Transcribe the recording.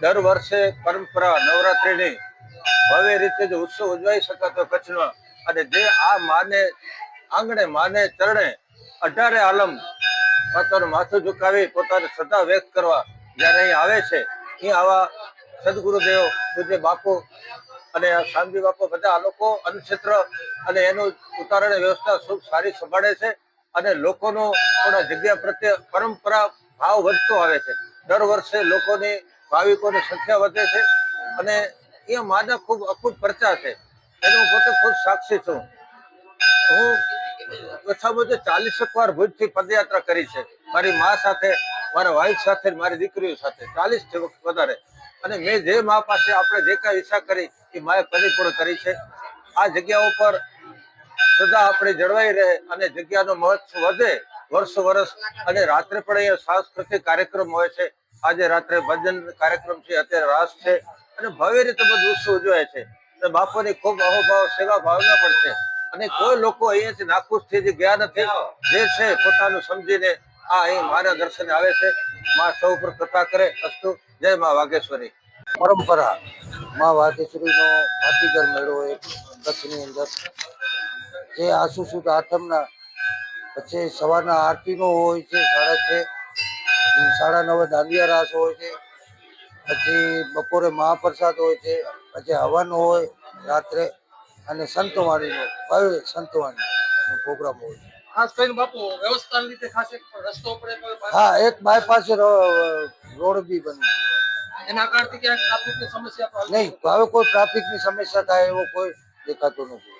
દર વર્ષે પરંપરા નવરાત્રિની ભવ્ય રીતે જે ઉત્સવ ઉજવાઈ શકાતો કચ્છમાં અને જે આ માને, આંગણે માને, ચરણે અઢારે આલમ પોતાનું માથું ઝુકાવી પોતાની શ્રદ્ધા વ્યક્ત કરવા જ્યારે અહીં આવે છે, અહીં આવા સદગુરુદેવ, પૂજ્ય બાપુ અને શાંતિ બાપુ બધા આ લોકો અન્નક્ષેત્ર અને એનું ઉતારણ વ્યવસ્થા ખૂબ સારી સંભાળે છે અને લોકોનો થોડા જગ્યા પ્રત્યે પરંપરા ભાવ વધતો આવે છે. દર વર્ષે લોકોની ભાવિકોની સંખ્યા વધે છે અને એ માના ખૂબ અખૂટ પ્રચાર છે. એનો હું પોતે ખૂબ સાક્ષી છું. હું ઓછામાં ઓછું ચાલીસેક વાર ભુજથી પદયાત્રા કરી છે. મારી મા સાથે, મારા વાઈફ સાથે, મારી દીકરીઓ સાથે ચાલીસ વધારે. અને મેં જે મા પાસે આપણે જે કાંઈ ઈચ્છા કરી, એ માએ પરિપૂર્ણ કરી છે. આ જગ્યા ઉપર સદા આપણે જળવાઈ રહે અને જગ્યાનો મહત્વ વધે. વર્ષો વર્ષ અને રાત્રે પણ અહીંયા સાંસ્કૃતિક કાર્યક્રમ હોય છે. આજે રાત્રે ભજન કાર્યક્રમ છે, અત્યારે રાસ છે અને ભવ્ય રીતે બધું ઉત્સવ ઉજવાય છે. અને બાપુની ખૂબ અહોભાવ, સેવા ભાવના પણ છે. અને કોઈ લોકો અહીંયાથી નાખુશ થઈ ગયા નથી, જે છે પોતાનું સમજીને આ અહીં મારા દર્શને આવે છે. માં સૌ ઉપર કૃપા કરે, અસ્તુ. જય માં વાઘેશ્વરી. પરંપરા. મા વાઘેશ્વરીનો ભાતીગર મેળો એક કચ્છની અંદર. જે આસુ સુદ આઠમના પછી સવારના આરતીનો હોય છે સાડા છ સાડા નવે દાંડિયા રાસ હોય છે પછી બપોરે મહાપ્રસાદ હોય છે પછી હવન હોય રાત્રે અને સંતવાણીનો ભવ્ય સંતવાણીનો પ્રોગ્રામ હોય છે. ખાસ કરીને બાપુ વ્યવસ્થાના રીતે ખાસ એક રસ્તો પડે હા એક બાયપાસ રોડ બી બની એના કારણથી ક્યાંક ટ્રાફિકની સમસ્યા તો નહીં હવે કોઈ ટ્રાફિકની સમસ્યા થાય એવો કોઈ દેખાતો નથી.